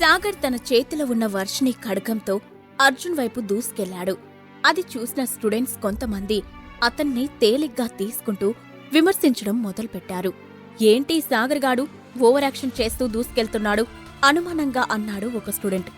సాగర్ తన చేతిలో ఉన్న వర్షిని ఖడ్గంతో అర్జున్ వైపు దూసుకెళ్ళాడు. అది చూసిన స్టూడెంట్స్ కొంతమంది అతన్ని తేలిగ్గా తీసుకుంటూ విమర్శించడం మొదలుపెట్టారు. ఏంటి సాగర్గాడు ఓవరాక్షన్ చేస్తూ దూసుకెళ్తున్నాడు? అనుమానంగా అన్నాడు ఒక స్టూడెంట్.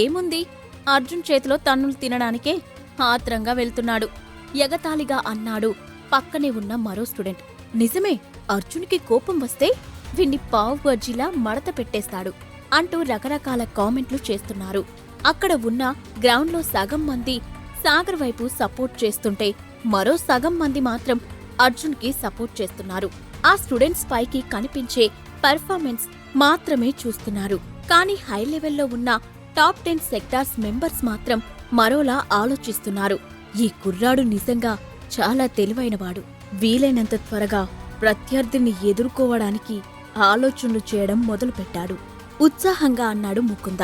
ఏముంది? అర్జున్ చేతిలో తన్నులు తినడానికే ఆత్రంగా వెళ్తున్నాడు ఎగతాళిగా అన్నాడు పక్కనే ఉన్న మరో స్టూడెంట్. నిజమే అర్జున్కి కోపం వస్తే విన్ని పావు బజ్జీలా మడత పెట్టేస్తాడు. అంటూ రకరకాల కామెంట్లు చేస్తున్నారు. అక్కడ ఉన్న గ్రౌండ్లో సగం మంది సాగర్ వైపు సపోర్ట్ చేస్తుంటే మరో సగం మంది మాత్రం అర్జున్కి సపోర్ట్ చేస్తున్నారు. ఆ స్టూడెంట్స్ పైకి కనిపించే పర్ఫార్మెన్స్ మాత్రమే చూస్తున్నారు. కానీ హై లెవెల్లో ఉన్న టాప్ టెన్ సెక్టార్స్ మెంబర్స్ మాత్రం మరోలా ఆలోచిస్తున్నారు. ఈ కుర్రాడు నిజంగా చాలా తెలివైనవాడు. వీలైనంత త్వరగా ప్రత్యర్థిని ఎదుర్కోవడానికి ఆలోచనలు చేయడం మొదలుపెట్టాడు. ఉత్సాహంగా అన్నాడు ముకుంద.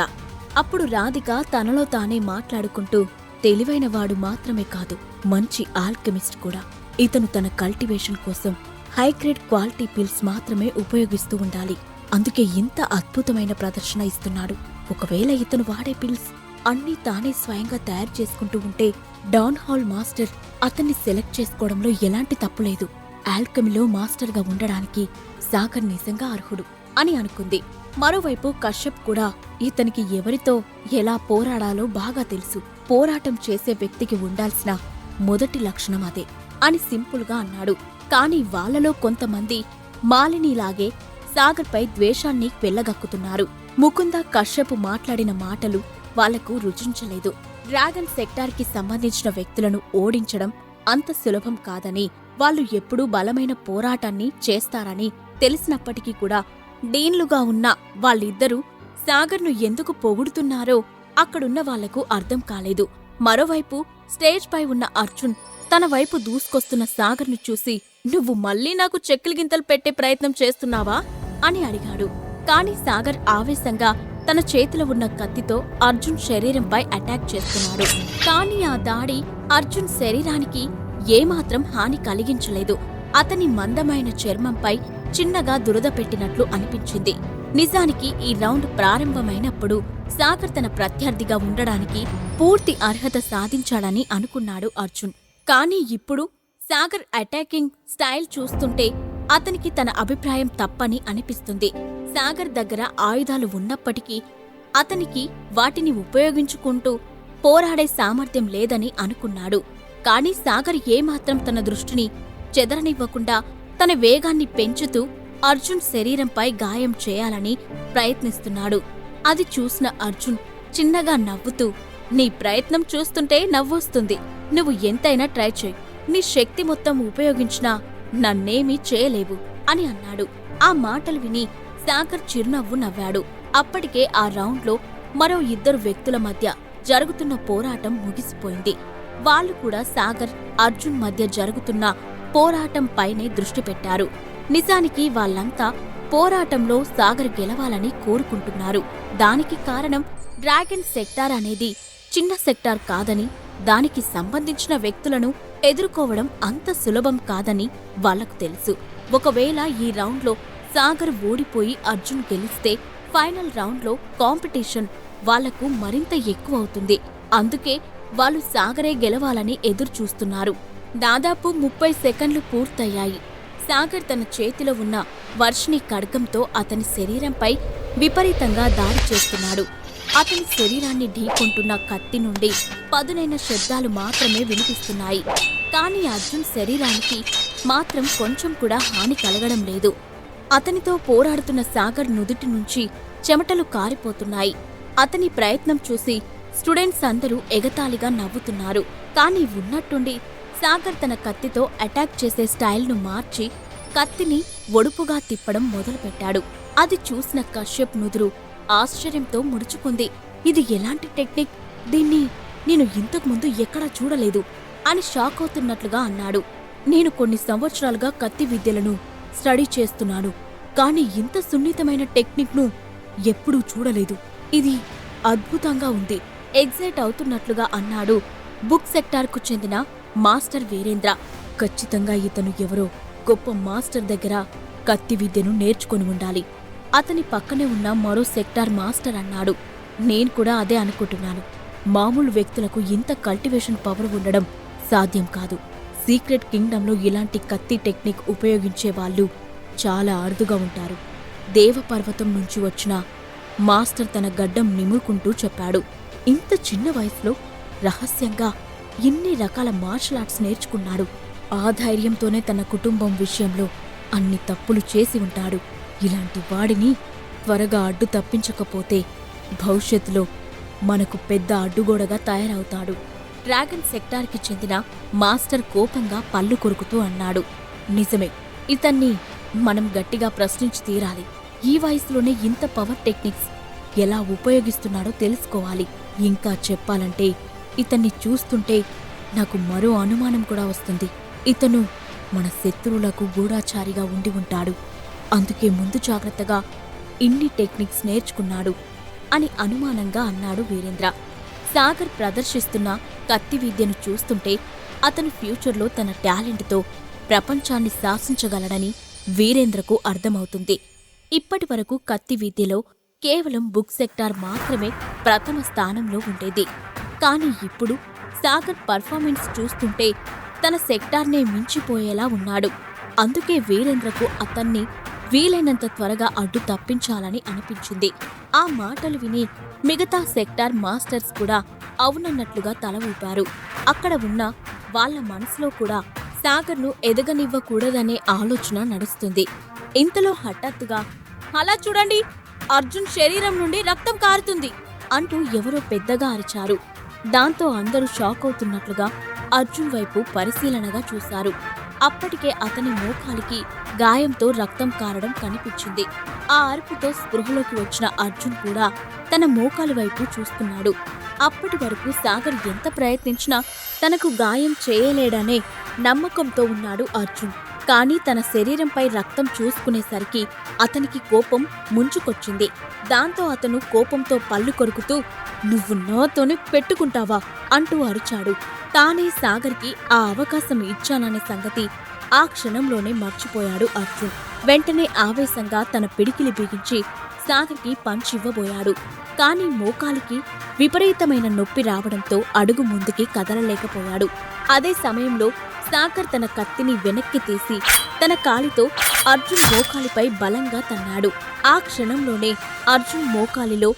అప్పుడు రాధిక తనలో తానే మాట్లాడుకుంటూ తెలివైనవాడు మాత్రమే కాదు మంచి ఆల్కెమిస్ట్ కూడా. ఇతను తన కల్టివేషన్ కోసం హైగ్రేడ్ క్వాలిటీ పిల్స్ మాత్రమే ఉపయోగిస్తూ ఉండాలి. అందుకే ఇంత అద్భుతమైన ప్రదర్శన ఇస్తున్నాడు. ఒకవేళ ఇతను వాడే పిల్స్ అన్నీ తానే స్వయంగా తయారు చేసుకుంటూ ఉంటే డాన్ హాల్ మాస్టర్ అతన్ని సెలెక్ట్ చేసుకోవడంలో ఎలాంటి తప్పులేదు ఆల్కమిలో మాస్టర్గా ఉండడానికి సాగర్ నిజంగా అర్హుడు. అని అనుకుంది. మరోవైపు కశ్యప్ కూడా ఇతనికి ఎవరితో ఎలా పోరాడాలో బాగా తెలుసు. పోరాటం చేసే వ్యక్తికి ఉండాల్సిన మొదటి లక్షణం అదే అని సింపుల్గా అన్నాడు. కాని వాళ్ళలో కొంతమంది మాలినీలాగే సాగర్పై ద్వేషాన్ని వెళ్ళగక్కుతున్నారు. ముకుంద కశ్యప్ మాట్లాడిన మాటలు వాళ్ళకు రుచించలేదు డ్రాగన్ సెక్టార్కి సంబంధించిన వ్యక్తులను ఓడించడం అంత సులభం కాదని వాళ్ళు ఎప్పుడూ బలమైన పోరాటాన్ని చేస్తారని తెలిసినప్పటికీ కూడా డీన్లుగా ఉన్న వాళ్ళిద్దరూ సాగర్ను ఎందుకు పొగుడుతున్నారో అక్కడున్న వాళ్ళకు అర్థం కాలేదు. మరోవైపు స్టేజ్పై ఉన్న అర్జున్ తన వైపు దూసుకొస్తున్న సాగర్ను చూసి నువ్వు మళ్ళీ నాకు చెక్కులు గింతలు పెట్టే ప్రయత్నం చేస్తున్నావా? అని అడిగాడు. కాని సాగర్ ఆవేశంగా తన చేతిలో ఉన్న కత్తితో అర్జున్ శరీరంపై అటాక్ చేస్తున్నాడు. కాని ఆ దాడి అర్జున్ శరీరానికి ఏమాత్రం హాని కలిగించలేదు. అతని మందమైన చర్మంపై చిన్నగా దురద పెట్టినట్లు అనిపించింది. నిజానికి ఈ రౌండ్ ప్రారంభమైనప్పుడు సాగర్ తన ప్రత్యర్థిగా ఉండడానికి పూర్తి అర్హత సాధించాడని అనుకున్నాడు అర్జున్. కానీ ఇప్పుడు సాగర్ అటాకింగ్ స్టైల్ చూస్తుంటే అతనికి తన అభిప్రాయం తప్పని అనిపిస్తుంది. సాగర్ దగ్గర ఆయుధాలు ఉన్నప్పటికీ అతనికి వాటిని ఉపయోగించుకుంటూ పోరాడే సామర్థ్యం లేదని అనుకున్నాడు. కాని సాగర్ ఏమాత్రం తన దృష్టిని చెదరనివ్వకుండా తన వేగాన్ని పెంచుతూ అర్జున్ శరీరంపై గాయం చేయాలని ప్రయత్నిస్తున్నాడు. అది చూసిన అర్జున్ చిన్నగా నవ్వుతూ నీ ప్రయత్నం చూస్తుంటే నవ్వొస్తుంది. నువ్వు ఎంతైనా ట్రై చేయి. నీ శక్తి మొత్తం ఉపయోగించినా నన్నేమీ చేయలేవు అని అన్నాడు. ఆ మాటలు విని సాగర్ చిరునవ్వు నవ్వాడు. అప్పటికే ఆ రౌండ్లో మరో ఇద్దరు వ్యక్తుల మధ్య జరుగుతున్న పోరాటం ముగిసిపోయింది. వాళ్ళు కూడా సాగర్ అర్జున్ మధ్య జరుగుతున్న పోరాటంపైనే దృష్టి పెట్టారు. నిజానికి వాళ్ళంతా పోరాటంలో సాగర్ గెలవాలని కోరుకుంటున్నారు. దానికి కారణం డ్రాగన్ సెక్టార్ అనేది చిన్న సెక్టార్ కాదని దానికి సంబంధించిన వ్యక్తులను ఎదుర్కోవడం అంత సులభం కాదని వాళ్ళకు తెలుసు. ఒకవేళ ఈ రౌండ్లో సాగర్ ఓడిపోయి అర్జున్ గెలిస్తే ఫైనల్ రౌండ్లో కాంపిటీషన్ వాళ్ళకు మరింత ఎక్కువ అవుతుంది. అందుకే వాళ్ళు సాగరే గెలవాలని ఎదురు చూస్తున్నారు దాదాపు ముప్పై సెకండ్లు పూర్తయ్యాయి. సాగర్ తన చేతిలో ఉన్న వర్షిని ఖడ్గంతో అతని శరీరంపై విపరీతంగా దాడి చేస్తున్నాడు. అతని శరీరాన్ని ఢీకొంటున్న కత్తి నుండి పదునైన శబ్దాలు మాత్రమే వినిపిస్తున్నాయి. కానీ అర్జున్ శరీరానికి మాత్రం కొంచెం కూడా హాని కలగడం లేదు. అతనితో పోరాడుతున్న సాగర్ నుదుటి నుంచి చెమటలు కారిపోతున్నాయి. అతని ప్రయత్నం చూసి స్టూడెంట్స్ అందరూ ఎగతాళిగా నవ్వుతున్నారు. కానీ ఉన్నట్టుండి సాగర్ తన కత్తితో అటాక్ చేసే స్టైల్ను మార్చి కత్తిని ఒడుపుగా తిప్పడం మొదలుపెట్టాడు. అది చూసిన కశ్యప్ నుదురు ఆశ్చర్యంతో ముడుచుకుంది. ఇది ఎలాంటి టెక్నిక్ దీన్ని నేను ఇంతకుముందు ఎక్కడా చూడలేదు అని షాక్ అవుతున్నట్లుగా అన్నాడు. నేను కొన్ని సంవత్సరాలుగా కత్తి విద్యలను స్టడీ చేస్తున్నాను. కానీ ఇంత సున్నితమైన టెక్నిక్ను ఎప్పుడూ చూడలేదు. ఇది అద్భుతంగా ఉంది. ఎగ్జైట్ అవుతున్నట్లుగా అన్నాడు. బుక్ సెక్టార్కు చెందిన మాస్టర్ వీరేంద్ర. ఖచ్చితంగా ఇతను ఎవరో గొప్ప మాస్టర్ దగ్గర కత్తి విద్యను నేర్చుకొని ఉండాలి. అతని పక్కనే ఉన్న మరో సెక్టార్ మాస్టర్ అన్నాడు. నేను కూడా అదే అనుకుంటున్నాను. మామూలు వ్యక్తులకు ఇంత కల్టివేషన్ పవర్ ఉండడం సాధ్యం కాదు. సీక్రెట్ కింగ్డంలో ఇలాంటి కత్తి టెక్నిక్ ఉపయోగించే వాళ్ళు చాలా అరుదుగా ఉంటారు. దేవపర్వతం నుంచి వచ్చిన మాస్టర్ తన గడ్డం నిమురుకుంటూ చెప్పాడు. ఇంత చిన్న వయసులో రహస్యంగా ఇన్ని రకాల మార్షల్ ఆర్ట్స్ నేర్చుకున్నాడు. ఆ ధైర్యంతోనే తన కుటుంబం విషయంలో అన్ని తప్పులు చేసి ఉంటాడు. ఇలాంటి వాడిని త్వరగా అడ్డు తప్పించకపోతే భవిష్యత్తులో మనకు పెద్ద అడ్డుగోడగా తయారవుతాడు. డ్రాగన్ సెక్టార్కి చెందిన మాస్టర్ కోపంగా పళ్ళు కొరుకుతూ అన్నాడు. నిజమే ఇతన్ని మనం గట్టిగా ప్రశ్నించి తీరాలి. ఈ వయసులోనే ఇంత పవర్ టెక్నిక్స్ ఎలా ఉపయోగిస్తున్నాడో తెలుసుకోవాలి. ఇంకా చెప్పాలంటే ఇతన్ని చూస్తుంటే నాకు మరో అనుమానం కూడా వస్తుంది. ఇతను మన శత్రువులకు గూఢాచారిగా ఉండి ఉంటాడు. అందుకే ముందు జాగ్రత్తగా ఇన్ని టెక్నిక్స్ నేర్చుకున్నాడు అని అనుమానంగా అన్నాడు వీరేంద్ర. సాగర్ ప్రదర్శిస్తున్న కత్తి విద్యను చూస్తుంటే అతను ఫ్యూచర్లో తన టాలెంట్తో ప్రపంచాన్ని శాసించగలడని వీరేంద్రకు అర్థమవుతుంది. ఇప్పటి వరకు కత్తి విద్యలో కేవలం బుక్ సెక్టార్ మాత్రమే ప్రథమ స్థానంలో ఉండేది. కానీ ఇప్పుడు సాగర్ పర్ఫార్మెన్స్ చూస్తుంటే తన సెక్టార్నే మించిపోయేలా ఉన్నాడు. అందుకే వీరేంద్రకు అతన్ని వీలైనంత త్వరగా అడ్డు తప్పించాలని అనిపించింది. ఆ మాటలు విని మిగతా సెక్టార్ మాస్టర్స్ కూడా అవునన్నట్లుగా తల ఊపారు. అక్కడ ఉన్న వాళ్ళ మనసులో కూడా సాగర్ను ఎదగనివ్వకూడదనే ఆలోచన నడుస్తుంది. ఇంతలో హఠాత్తుగా అలా చూడండి అర్జున్ శరీరం నుండి రక్తం కారుతుంది అంటూ ఎవరో పెద్దగా అరిచారు. దాంతో అందరూ షాక్ అవుతున్నట్లుగా అర్జున్ వైపు పరిశీలనగా చూశారు. అప్పటికే అతని మోకాలికి గాయంతో రక్తం కారడం కనిపించింది. ఆ అరుపుతో స్పృహలోకి వచ్చిన అర్జున్ కూడా తన మోకాలు వైపు చూస్తున్నాడు. అప్పటి వరకు సాగర్ ఎంత ప్రయత్నించినా తనకు గాయం చేయలేడనే నమ్మకంతో ఉన్నాడు అర్జున్. కానీ తన శరీరంపై రక్తం చూసుకునేసరికి అతనికి కోపం ముంచుకొచ్చింది. దాంతో అతను కోపంతో పళ్ళు కొరుకుతూ నువ్వు నాతోనే పెట్టుకుంటావా? అంటూ అరిచాడు. తానే సాగర్కి ఆ అవకాశం ఇచ్చాననే సంగతి ఆ క్షణంలోనే మర్చిపోయాడు అర్జున్. వెంటనే ఆవేశంగా తన పిడికిలి బిగించి సాగర్కి పంచివ్వబోయాడు కానీ మోకాలికి విపరీతమైన నొప్పి రావడంతో అడుగు ముందుకి కదలలేకపోయాడు. అదే సమయంలో సాగర్ తన కత్తిని వెనక్కి తీసి తన కాలితో అర్జున్ మోకాలిపై బలంగా తన్నాడు. ఆ క్షణంలోనే అర్జున్ మోకాలిలో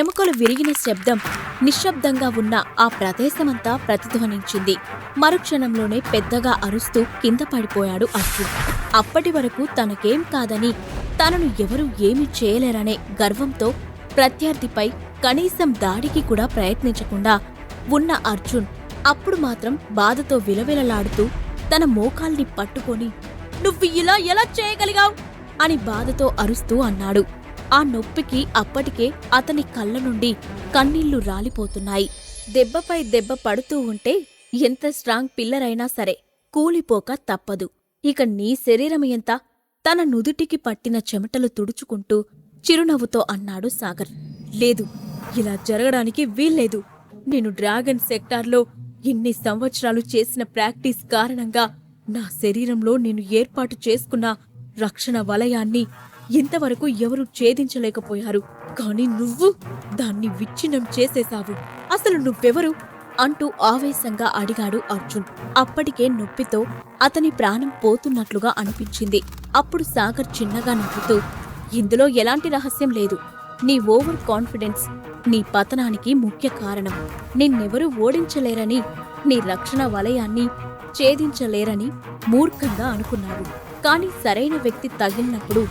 ఎముకలు విరిగిన శబ్దం నిశ్శబ్దంగా ఉన్న ఆ ప్రదేశమంతా ప్రతిధ్వనించింది. మరుక్షణంలోనే పెద్దగా అరుస్తూ కింద పడిపోయాడు అర్జున్. అప్పటి వరకు తనకేం కాదని తనను ఎవరూ ఏమీ చేయలేరనే గర్వంతో ప్రత్యర్థిపై కనీసం దాడికి కూడా ప్రయత్నించకుండా ఉన్న అర్జున్ అప్పుడు మాత్రం బాధతో విలవిలలాడుతూ తన మోకాల్ని పట్టుకొని నువ్వు ఇలా ఎలా చేయగలిగావు? అని బాధతో అరుస్తూ అన్నాడు. ఆ నొప్పికి అప్పటికే అతని కళ్ళ నుండి కన్నీళ్ళు రాలిపోతున్నాయి. దెబ్బపై దెబ్బ పడుతూ ఉంటే ఎంత స్ట్రాంగ్ పిల్లరైనా సరే కూలిపోక తప్పదు. ఇక నీ శరీరం ఎంత? తన నుదుటికి పట్టిన చెమటలు తుడుచుకుంటూ చిరునవ్వుతో అన్నాడు సాగర్. లేదు ఇలా జరగడానికి వీల్లేదు. నేను డ్రాగన్ సెక్టార్లో ఇన్ని సంవత్సరాలు చేసిన ప్రాక్టీస్ కారణంగా నా శరీరంలో నేను ఏర్పాటు చేసుకున్న రక్షణ వలయాన్ని ఇంతవరకు ఎవరూ ఛేదించలేకపోయారు. కానీ నువ్వు దాన్ని విచ్ఛిన్నం చేసేశావు. అసలు నువ్వెవరు? అంటూ ఆవేశంగా అడిగాడు అర్జున్. అప్పటికే నొప్పితో అతని ప్రాణం పోతున్నట్లుగా అనిపించింది. అప్పుడు సాగర్ చిన్నగా నవ్వుతూ ఇందులో ఎలాంటి రహస్యం లేదు. నీ ఓవర్ కాన్ఫిడెన్స్ నీ పతనానికి ముఖ్య కారణం. నిన్నెవరూ ఓడించలేరని నీ రక్షణ వలయాన్ని ఛేదించలేరని మూర్ఖంగా అనుకున్నావు కాని సరైన వ్యక్తి తగిలినప్పుడు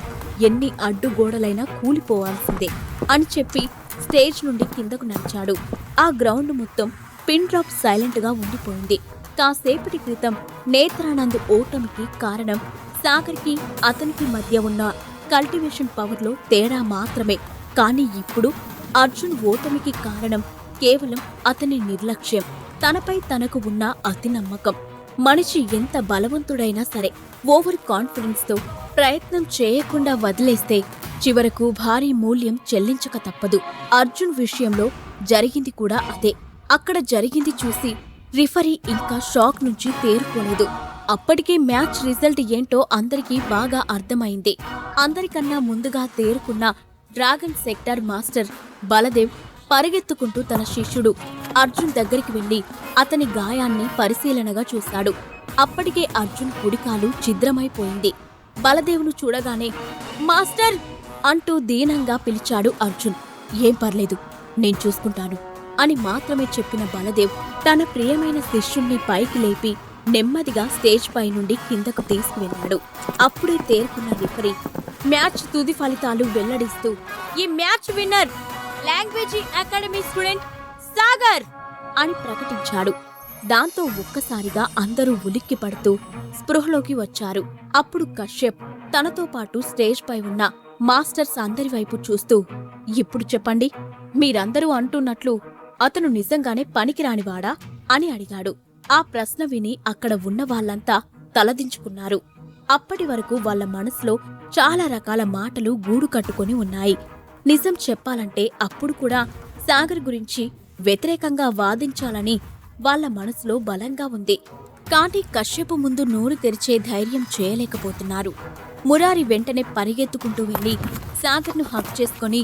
ఎన్ని అడ్డుగోడలైనా కూలిపోవాల్సిందే అని చెప్పి స్టేజ్ నుండి కిందకు నడిచాడు. ఆ గ్రౌండ్ మొత్తం పిన్ డ్రాప్ సైలెంట్గా ఉండిపోయింది. కాసేపటి క్రితం నేత్రానంద్ ఓటమికి కారణం సాగర్కి అతనికి మధ్య ఉన్న కల్టివేషన్ పవర్లో తేడా మాత్రమే. కానీ ఇప్పుడు అర్జున్ ఓటమికి కారణం కేవలం అతని నిర్లక్ష్యం. తనపై తనకు ఉన్న అతి నమ్మకం మనిషి ఎంత బలవంతుడైనా సరే ఓవర్ కాన్ఫిడెన్స్తో ప్రయత్నం చేయకుండా వదిలేస్తే చివరకు భారీ మూల్యం చెల్లించక తప్పదు. అర్జున్ విషయంలో జరిగింది కూడా అదే. అక్కడ జరిగింది చూసి రిఫరీ ఇంకా షాక్ నుంచి తేరుకోలేదు. అప్పటికే మ్యాచ్ రిజల్ట్ ఏంటో అందరికీ బాగా అర్థమైంది. అందరికన్నా ముందుగా తేరుకున్న డ్రాగన్ సెక్టర్ మాస్టర్ బలదేవ్ పరిగెత్తుకుంటూ తన శిష్యుడు అర్జున్ దగ్గరికి వెళ్ళి అతని గాయాన్ని పరిశీలనగా చూశాడు. అప్పటికే అర్జున్ కుడికాలు ఛిద్రమైపోయింది. బలదేవును చూడగానే మాస్టర్! అంటూ దీనంగా పిలిచాడు అర్జున్. ఏం పర్లేదు నేను చూసుకుంటాను అని మాత్రమే చెప్పిన బలదేవ్ తన ప్రియమైన శిష్యుణ్ణి పైకి లేపి నెమ్మదిగా స్టేజ్ పై నుండి కిందకు తీసుకువెళ్ళాడు. అప్పుడే తేరుకున్న రిఫరీ మ్యాచ్ తుది ఫలితాలు వెల్లడిస్తూ ఈ match winner language academy student Sagar అని ప్రకటించాడు. దాంతో ఒక్కసారిగా అందరూ ఉలిక్కి పడుతూ స్పృహలోకి వచ్చారు. అప్పుడు కశ్యప్ తనతో పాటు స్టేజ్ పై ఉన్న మాస్టర్స్ అందరి వైపు చూస్తూ ఇప్పుడు చెప్పండి మీరందరూ అంటున్నట్లు అతను నిజంగానే పనికిరానివాడా? అని అడిగాడు. ఆ ప్రశ్న విని అక్కడ ఉన్న వాళ్ళంతా తలదించుకున్నారు. అప్పటి వరకు వాళ్ళ మనసులో చాలా రకాల మాటలు గూడు కట్టుకొని ఉన్నాయి. నిజం చెప్పాలంటే అప్పుడు కూడా సాగర్ గురించి వ్యతిరేకంగా వాదించాలని వాళ్ళ మనసులో బలంగా ఉంది. కానీ కశ్యపు ముందు నోరు తెరిచే ధైర్యం చేయలేకపోతున్నారు. మురారి వెంటనే పరిగెత్తుకుంటూ వెళ్ళి సాగర్ను హక్ చేసుకొని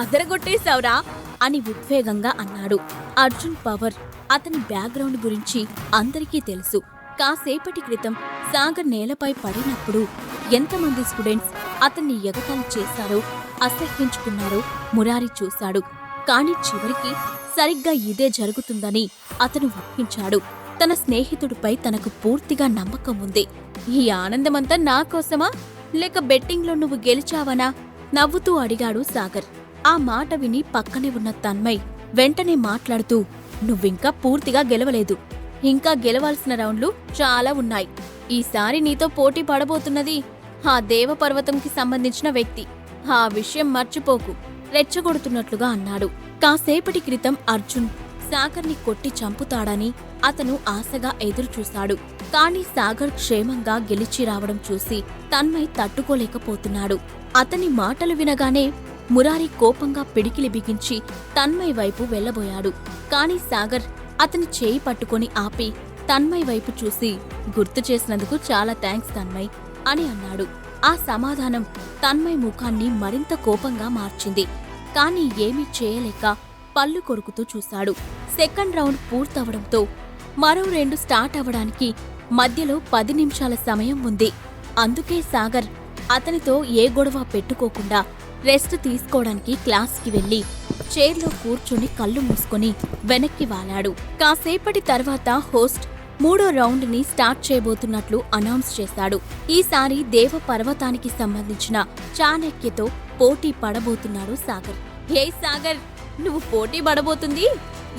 అదరగొట్టేశావురా అని ఉద్వేగంగా అన్నాడు. అర్జున్ పవర్ అతని బ్యాక్గ్రౌండ్ గురించి అందరికీ తెలుసు. కాసేపటి క్రితం సాగర్ నేలపై పడినప్పుడు ఎంతమంది స్టూడెంట్స్ అతన్ని ఎగతాళి చేశారో అసహ్యించుకున్నారో. మురారి చూశాడు. కాని చివరికి సరిగ్గా ఇదే జరుగుతుందని అతను ఊహించాడు తన స్నేహితుడిపై తనకు పూర్తిగా నమ్మకం ఉంది. ఈ ఆనందమంతా నా కోసమా? లేక బెట్టింగ్లో నువ్వు గెలిచావనా? నవ్వుతూ అడిగాడు సాగర్. ఆ మాట విని పక్కనే ఉన్న తన్మయ్ వెంటనే మాట్లాడుతూ నువ్వింకా పూర్తిగా గెలవలేదు. ఇంకా గెలవాల్సిన రౌండ్లు చాలా ఉన్నాయి. ఈసారి నీతో పోటీ పడబోతున్నది ఆ దేవపర్వతంకి సంబంధించిన వ్యక్తి. ఆ విషయం మర్చిపోకు రెచ్చగొడుతున్నట్లుగా అన్నాడు. కాసేపటి క్రితం అర్జున్ సాగర్ని కొట్టి చంపుతాడని అతను ఆశగా ఎదురుచూశాడు. కాని సాగర్ క్షేమంగా గెలిచి రావడం చూసి తన్మయ్ తట్టుకోలేకపోతున్నాడు. అతని మాటలు వినగానే మురారి కోపంగా పిడికిలి బిగించి తన్మయ్ వైపు వెళ్ళబోయాడు కాని సాగర్ అతని చేయి పట్టుకొని ఆపి తన్మయ్ వైపు చూసి గుర్తు చేసినందుకు చాలా థ్యాంక్స్ తన్మయ్ అని అన్నాడు. ఆ సమాధానం తన్మయ్ ముఖాన్ని మరింత కోపంగా మార్చింది. కాని ఏమీ చేయలేక పళ్ళు కొరుకుతూ చూశాడు. సెకండ్ రౌండ్ పూర్తవడంతో మరో రెండు స్టార్ట్ అవ్వడానికి మధ్యలో పది నిమిషాల సమయం ఉంది. అందుకే సాగర్ అతనితో ఏ గొడవ పెట్టుకోకుండా రెస్ట్ తీసుకోవడానికి క్లాస్కి వెళ్ళి చైర్లో కూర్చుని కళ్ళు మూసుకొని వెనక్కి వాలాడు. కాసేపటి తర్వాత హోస్ట్ మూడో రౌండ్ని స్టార్ట్ చేయబోతున్నట్లు అనౌన్స్ చేశాడు. ఈసారి దేవ పర్వతానికి సంబంధించిన చాణక్యతో పోటీ పడబోతున్నాడు సాగర్. హే సాగర్ నువ్వు పోటీ పడబోతుంది.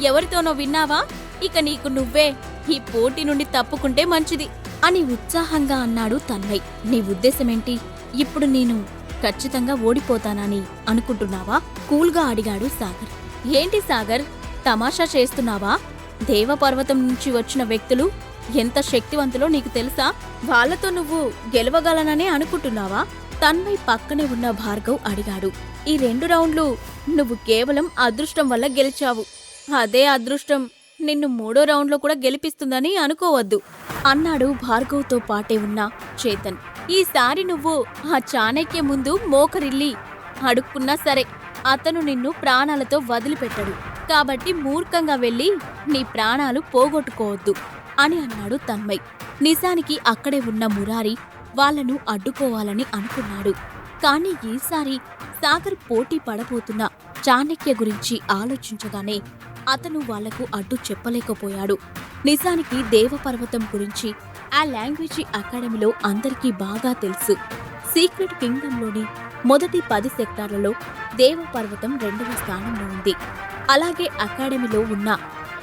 ఎవరితోనో విన్నావా? ఇక నీకు నువ్వే. ఈ పోటీ నుండి తప్పుకుంటే మంచిది అని ఉత్సాహంగా అన్నాడు తన్మయ్. నీ ఉద్దేశమేంటి? ఇప్పుడు నేను ఖచ్చితంగా ఓడిపోతానని అనుకుంటున్నావా? కూల్గా అడిగాడు సాగర్. ఏంటి సాగర్? తమాషా చేస్తున్నావా? దేవపర్వతం నుంచి వచ్చిన వ్యక్తులు ఎంత శక్తివంతులో నీకు తెలుసా? వాళ్ళతో నువ్వు గెలవగలననే అనుకుంటున్నావా? తన్మయ్ పక్కనే ఉన్న భార్గవ్ అడిగాడు. ఈ రెండు రౌండ్లు నువ్వు కేవలం అదృష్టం వల్ల గెలిచావు. అదే అదృష్టం నిన్ను మూడో రౌండ్లో కూడా గెలిపిస్తుందని అనుకోవద్దు అన్నాడు భార్గవ్తో పాటే ఉన్న చేతన్. ఈసారి నువ్వు ఆ చాణక్య ముందు మోకరిల్లి అడుక్కున్నా సరే అతను నిన్ను ప్రాణాలతో వదిలిపెట్టడు. కాబట్టి మూర్ఖంగా వెళ్ళి నీ ప్రాణాలు పోగొట్టుకోవద్దు అని అన్నాడు తన్మయ్. నిజానికి అక్కడే ఉన్న మురారి వాళ్ళను అడ్డుకోవాలని అనుకున్నాడు. కాని ఈసారి సాగర్ పోటీ పడబోతున్న చాణక్య గురించి ఆలోచించగానే అతను వాళ్ళకు అడ్డు చెప్పలేకపోయాడు. నిజానికి దేవపర్వతం గురించి ఆ లాంగ్వేజీ అకాడమీలో అందరికీ బాగా తెలుసు. సీక్రెట్ కింగ్డంలోని మొదటి పది సెక్టార్లలో దేవపర్వతం రెండవ స్థానంలో ఉంది. అలాగే అకాడమీలో ఉన్న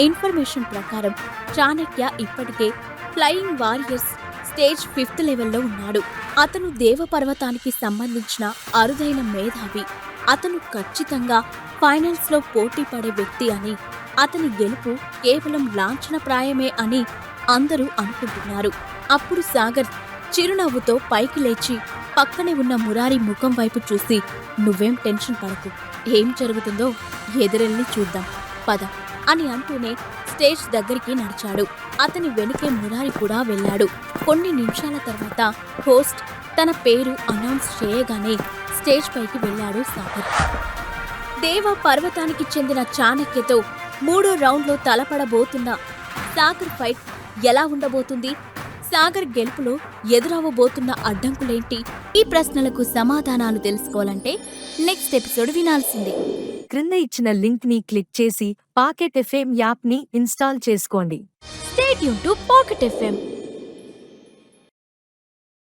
ఇన్ఫర్మేషన్ ప్రకారం చాణక్య ఇప్పటికే ఫ్లయింగ్ వారియర్స్ స్టేజ్ ఫిఫ్త్ లెవెల్లో ఉన్నాడు. అతను దేవపర్వతానికి సంబంధించిన అరుదైన మేధావి. అతను ఖచ్చితంగా ఫైనల్స్లో పోటీ పడే వ్యక్తి అని అతని గెలుపు కేవలం లాంఛనప్రాయమే అని అందరూ అనుకుంటున్నారు. అప్పుడు సాగర్ చిరునవ్వుతో పైకి లేచి పక్కనే ఉన్న మురారి ముఖం వైపు చూసి నువ్వేం టెన్షన్ పడకు. ఏం జరుగుతుందో ఎదురెళ్ళి చూద్దాం. పద అని అంటూనే స్టేజ్ దగ్గరికి నడిచాడు. అతని వెనుకే మురారి కూడా వెళ్ళాడు. కొన్ని నిమిషాల తర్వాత హోస్ట్ తన పేరు అనౌన్స్ చేయగానే స్టేజ్ పైకి వెళ్ళాడు సాగర్. దేవ పర్వతానికి చెందిన చాణక్యతో మూడో రౌండ్లో తలపడబోతున్న సాగర్ ఫైట్ ఎలా ఉండబోతుంది? సాగర్ గెలుపులో ఎదురవ్వబోతున్న అడ్డంకులేంటి? ఈ ప్రశ్నలకు సమాధానాలు తెలుసుకోవాలంటే నెక్స్ట్ ఎపిసోడ్ వినాల్సిందే. క్రింద ఇచ్చిన లింక్ని క్లిక్ చేసి పాకెట్ ఎఫ్ఎం యాప్ని ఇన్స్టాల్ చేసుకోండి. స్టేట్ యూన్ టు పాకెట్ ఎఫ్ఎం